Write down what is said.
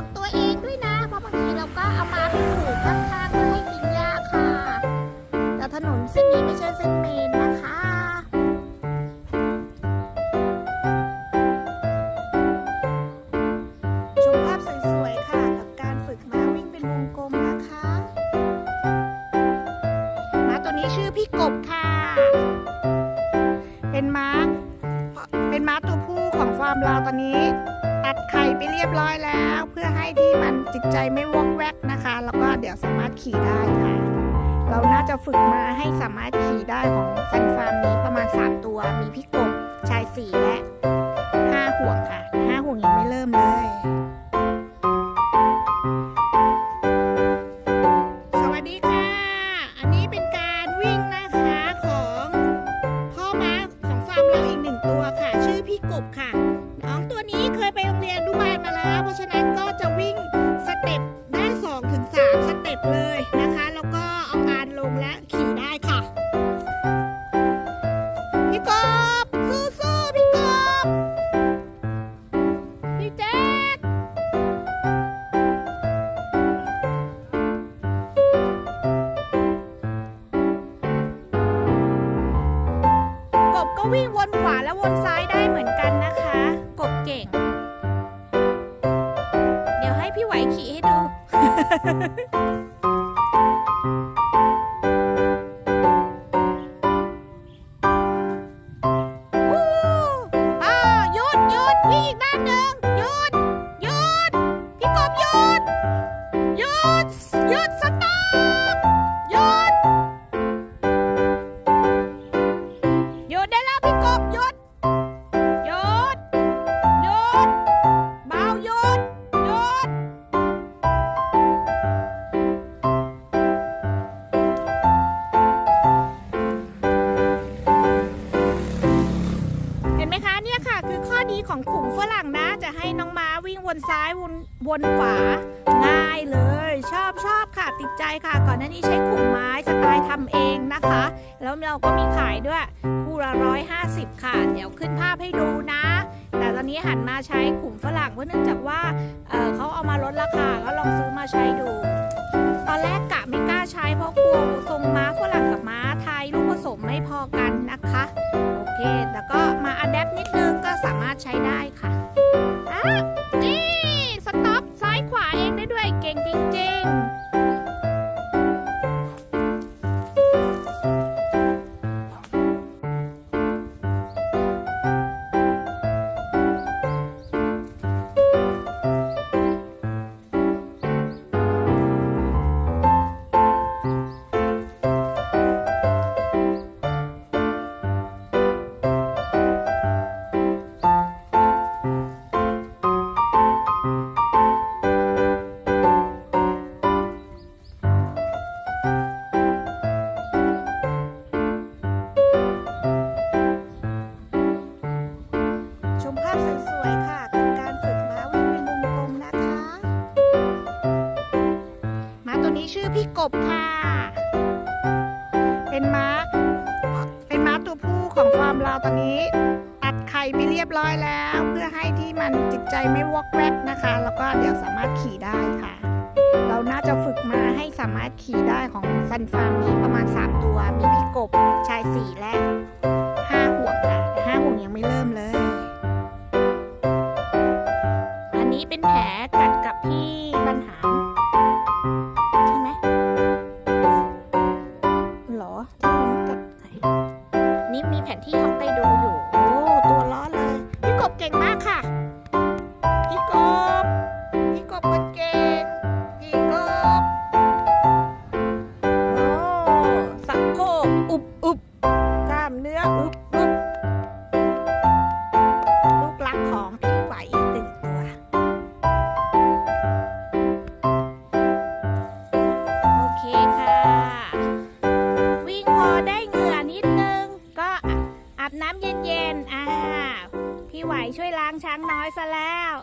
ของตัวเองด้วยนะ เพราะบางทีเราก็เอามาไปผูกข้างๆเพื่อให้กินหญ้าค่ะ แต่ถนนเส้นนี้ไม่ใช่เส้นเมนนะคะชมภาพสวยๆค่ะ กับการฝึกม้าวิ่งเป็นวงกลมนะคะม้าตัวนี้ชื่อพี่กบค่ะ เป็นม้า เป็นม้าตัวผู้ของฟาร์มเราตอนนี้ ตัดไข่ไปเรียบร้อยแล้ว เพื่อให้ที่มันจิตใจไม่วอกแวกนะคะ แล้วก็เดี๋ยวสามารถขี่ได้ค่ะ เราน่าจะฝึกมาให้สามารถขี่ได้ของฟันฟาร์มนี้ประมาณ 3 ตัว มีพี่กบชายสี่และ5ห่วงค่ะ5ห่วงยังไม่เริ่มเลย วิ่งวนขวาและวนซ้ายได้เหมือนกันนะคะ กบเก่ง เดี๋ยวให้พี่ไหวขี่ให้ดู นไหมคะเนี่ยค่ะ คือข้อดีของขุมฝรั่งนะ จะให้น้องม้าวิ่งวนซ้ายวนวนขวาง่ายเลย ชอบชอบค่ะติดใจค่ะ ก่อนหน้านี้ใช้ขุมไม้สไตล์ทำเองนะคะ แล้วเราก็มีขายด้วยคู่ละร้อยห้าสิบค่ะ เดี๋ยวขึ้นภาพให้ดูนะ แต่ตอนนี้หันมาใช้ขุมฝรั่งเพราะเนื่องจากว่าเเขาเอามาลดราคาก็ลองซื้อมาใช้ดู ตอนแรกกะไม่กล้าใช้เพราะกลัวทรงม้า ตอนนี้ตัดไข่ไปเรียบร้อยแล้ว เพื่อให้ที่มันจิตใจไม่วอกแวกนะคะ แล้วก็เดี๋ยวสามารถขี่ได้ค่ะ เราน่าจะฝึกมาให้สามารถขี่ได้ของฟันฟาร์มนี้ประมาณ 3 ตัว มีพี่กบชายสี่และ5ห่วงค่ะแต่5ห่วงยังไม่เริ่มเลย อันนี้เป็นแผลกัดกับพี่บรรหารใช่ไหมหรอที่มันกัดไหน นี้มีแผนที่เขาไปดูอยู่ โอ้ ตัวล้อเลย พี่กบเก่งมากค่ะ ไหวช่วยล้างช้างน้อยซะแล้ว